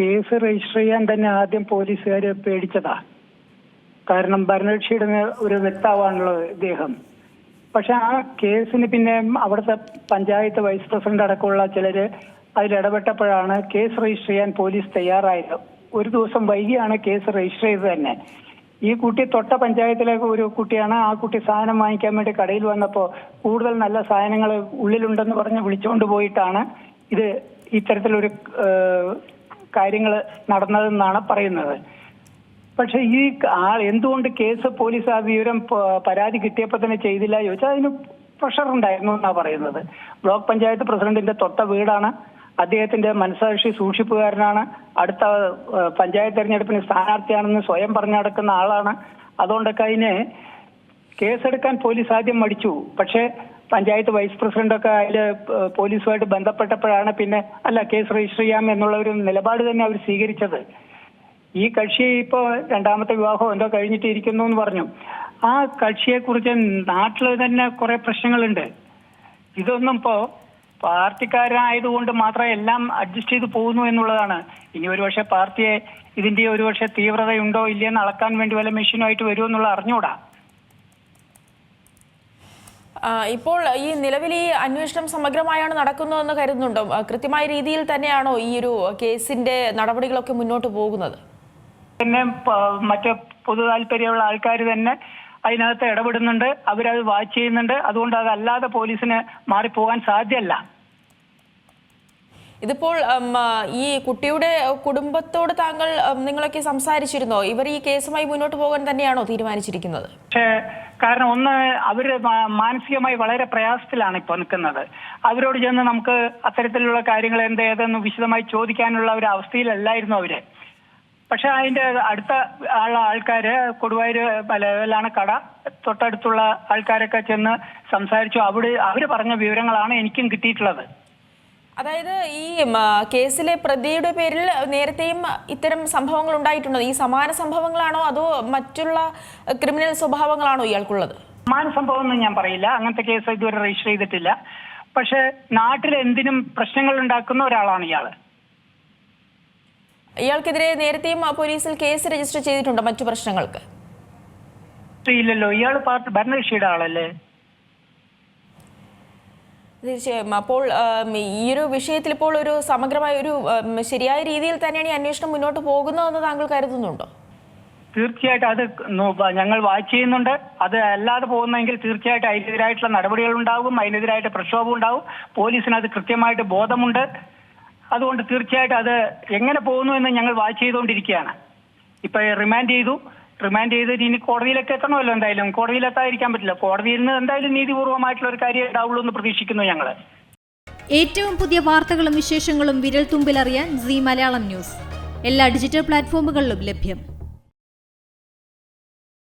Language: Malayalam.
കേസ് രജിസ്റ്റർ ചെയ്യാൻ തന്നെ ആദ്യം പോലീസുകാർ പേടിച്ചതാ. കാരണം ഭരണകക്ഷിയുടെ ഒരു വ്യക്താവാണല്ലോ ഇദ്ദേഹം. പക്ഷെ ആ കേസിന് പിന്നെ അവിടുത്തെ പഞ്ചായത്ത് വൈസ് പ്രസിഡന്റ് അടക്കമുള്ള ചിലര് അതിൽ ഇടപെട്ടപ്പോഴാണ് കേസ് രജിസ്റ്റർ ചെയ്യാൻ പോലീസ് തയ്യാറായത്. ഒരു ദിവസം വൈകിയാണ് കേസ് രജിസ്റ്റർ ചെയ്തത് തന്നെ. ഈ കുട്ടി തൊട്ട പഞ്ചായത്തിലെ ഒരു കുട്ടിയാണ്. ആ കുട്ടി സാധനം വാങ്ങിക്കാൻ വേണ്ടി കടയിൽ വന്നപ്പോൾ കൂടുതൽ നല്ല സാധനങ്ങൾ ഉള്ളിലുണ്ടെന്ന് പറഞ്ഞ് വിളിച്ചുകൊണ്ട് പോയിട്ടാണ് ഇത് ഇത്തരത്തിലൊരു കാര്യങ്ങൾ നടന്നതെന്നാണ് പറയുന്നത്. പക്ഷേ ഈ ആൾ എന്തുകൊണ്ട് കേസ് പോലീസ് ആ വിവരം പരാതി കിട്ടിയപ്പോൾ തന്നെ ചെയ്തില്ല ചോദിച്ചാൽ അതിന് പ്രഷർ ഉണ്ടായിരുന്നു എന്നാ പറയുന്നത്. ബ്ലോക്ക് പഞ്ചായത്ത് പ്രസിഡന്റിന്റെ തൊട്ട വീടാണ്. അദ്ദേഹത്തിന്റെ മനസാക്ഷി സൂക്ഷിപ്പുകാരനാണ്. അടുത്ത പഞ്ചായത്ത് തെരഞ്ഞെടുപ്പിന് സ്ഥാനാർത്ഥിയാണെന്ന് സ്വയം പറഞ്ഞു നടക്കുന്ന ആളാണ്. അതുകൊണ്ടൊക്കെ അതിന് കേസെടുക്കാൻ പോലീസ് ആദ്യം മടിച്ചു. പക്ഷേ പഞ്ചായത്ത് വൈസ് പ്രസിഡന്റൊക്കെ ഏഹ്, പോലീസുമായിട്ട് ബന്ധപ്പെട്ടപ്പോഴാണ് പിന്നെ അല്ല കേസ് രജിസ്റ്റർ ചെയ്യാം എന്നുള്ള ഒരു നിലപാട് തന്നെ അവർ സ്വീകരിച്ചത്. ഈ കക്ഷി ഇപ്പോ രണ്ടാമത്തെ വിവാഹം എന്തോ കഴിഞ്ഞിട്ട് ഇരിക്കുന്നു എന്ന് പറഞ്ഞു. ആ കക്ഷിയെ കുറിച്ച് നാട്ടിൽ തന്നെ കുറെ പ്രശ്നങ്ങളുണ്ട്. ഇതൊന്നും ഇപ്പോ പാർട്ടിക്കാരായതുകൊണ്ട് മാത്രം എല്ലാം അഡ്ജസ്റ്റ് ചെയ്ത് പോകുന്നു എന്നുള്ളതാണ്. ഇനി ഒരുപക്ഷെ പാർട്ടിയെ ഇതിന്റെ ഒരുപക്ഷെ തീവ്രതയുണ്ടോ ഇല്ലയെന്ന് അളക്കാൻ വേണ്ടി വല്ല മെഷീനുമായിട്ട് വരുമോ എന്നുള്ള അറിഞ്ഞൂടാ. ഇപ്പോൾ ഈ നിലവിൽ ഈ അന്വേഷണം സമഗ്രമായാണ് നടക്കുന്നതെന്ന് കരുതുന്നുണ്ടോ? കൃത്യമായ രീതിയിൽ തന്നെയാണോ ഈ ഒരു കേസിന്റെ നടപടികളൊക്കെ മുന്നോട്ട് പോകുന്നത്? പിന്നെ മറ്റു മറ്റ് പൊതു താല്പര്യമുള്ള ആൾക്കാർ തന്നെ അതിനകത്ത് ഇടപെടുന്നുണ്ട്. അവരത് വാച്ച് ചെയ്യുന്നുണ്ട്. അതുകൊണ്ട് അതല്ലാതെ പോലീസിന് മാറിപ്പോകാൻ സാധ്യമല്ല ഇതിപ്പോൾ ഈ കുട്ടിയുടെ കുടുംബത്തോട് താങ്കൾ നിങ്ങളൊക്കെ സംസാരിച്ചിരുന്നോ? ഇവർ ഈ കേസുമായി മുന്നോട്ട് പോകാൻ തന്നെയാണോ തീരുമാനിച്ചിരിക്കുന്നത്? കാരണം ഒന്ന് അവർ മാനസികമായി വളരെ പ്രയാസത്തിലാണ് ഇപ്പോൾ നിൽക്കുന്നത്. അവരോട് ചെന്ന് നമുക്ക് അത്തരത്തിലുള്ള കാര്യങ്ങൾ എന്ത് ഏതെന്ന് വിശദമായി ചോദിക്കാനുള്ള ഒരു അവസ്ഥയിലല്ലായിരുന്നു അവർ. പക്ഷെ അതിന്റെ അടുത്ത ആൾക്കാര് കൊടുവായൂര് ലെവലാണ് കട തൊട്ടടുത്തുള്ള ആൾക്കാരൊക്കെ ചെന്ന് സംസാരിച്ചു. അവിടെ അവർ പറഞ്ഞ വിവരങ്ങളാണ് എനിക്കും കിട്ടിയിട്ടുള്ളത്. അതായത് ഈ കേസിലെ പ്രതിയുടെ പേരിൽ നേരത്തെയും ഇത്തരം സംഭവങ്ങൾ ഉണ്ടായിട്ടുണ്ടോ? ഈ സമാന സംഭവങ്ങളാണോ അതോ മറ്റുള്ള ക്രിമിനൽ സ്വഭാവങ്ങളാണോ ഇയാൾക്കുള്ളത്? സമാന സംഭവം എന്ന് ഞാൻ പറയില്ല. അങ്ങനത്തെ കേസ് ഇതുവരെ രജിസ്റ്റർ ചെയ്തിട്ടില്ല. പക്ഷെ നാട്ടിൽ എന്തിനും പ്രശ്നങ്ങൾ ഉണ്ടാക്കുന്ന ഒരാളാണ് ഇയാൾ. ഇയാൾക്കെതിരെ നേരത്തെയും പോലീസിൽ കേസ് രജിസ്റ്റർ ചെയ്തിട്ടുണ്ടോ മറ്റു പ്രശ്നങ്ങൾക്ക്? ഇല്ലല്ലോ. ഇയാൾ പാർട്ടി ഭരണകക്ഷിയുടെ ആളല്ലേ? തീർച്ചയായും. അപ്പോൾ ഈ ഒരു വിഷയത്തിൽ ഇപ്പോൾ ഒരു സമഗ്രമായ ഒരു ശരിയായ രീതിയിൽ തന്നെയാണ് ഈ അന്വേഷണം മുന്നോട്ട് പോകുന്നതെന്ന് താങ്കൾ കരുതുന്നുണ്ടോ? തീർച്ചയായിട്ടും അത് ഞങ്ങൾ വാച്ച് ചെയ്യുന്നുണ്ട്. അത് അല്ലാതെ പോകുന്നെങ്കിൽ തീർച്ചയായിട്ടും അതിനെതിരായിട്ടുള്ള നടപടികൾ ഉണ്ടാകും അതിനെതിരായിട്ട് പ്രക്ഷോഭം ഉണ്ടാവും പോലീസിന് അത് കൃത്യമായിട്ട് ബോധമുണ്ട്. അതുകൊണ്ട് തീർച്ചയായിട്ടും അത് എങ്ങനെ പോകുന്നു എന്ന് ഞങ്ങൾ വാച്ച് ചെയ്തുകൊണ്ടിരിക്കുകയാണ്. ഇപ്പൊ റിമാൻഡ് ചെയ്തു. റിമാൻഡ് ചെയ്ത് ഇനി കോടതിയിലേക്ക് എത്തണമല്ലോ എന്തായാലും. കോടതിയിലെത്താതിരിക്കാൻ പറ്റില്ല. കോടതിയിൽ നിന്ന് എന്തായാലും നീതിപൂർവമായിട്ടുള്ള ഒരു കാര്യം ഉണ്ടാവുള്ളൂ എന്ന് പ്രതീക്ഷിക്കുന്നു ഞങ്ങൾ ഏറ്റവും പുതിയ വാർത്തകളും വിശേഷങ്ങളും വിരൽ തുമ്പിലറിയാൻ സി മലയാളം ന്യൂസ്. എല്ലാ ഡിജിറ്റൽ പ്ലാറ്റ്ഫോമുകളിലും ലഭ്യം.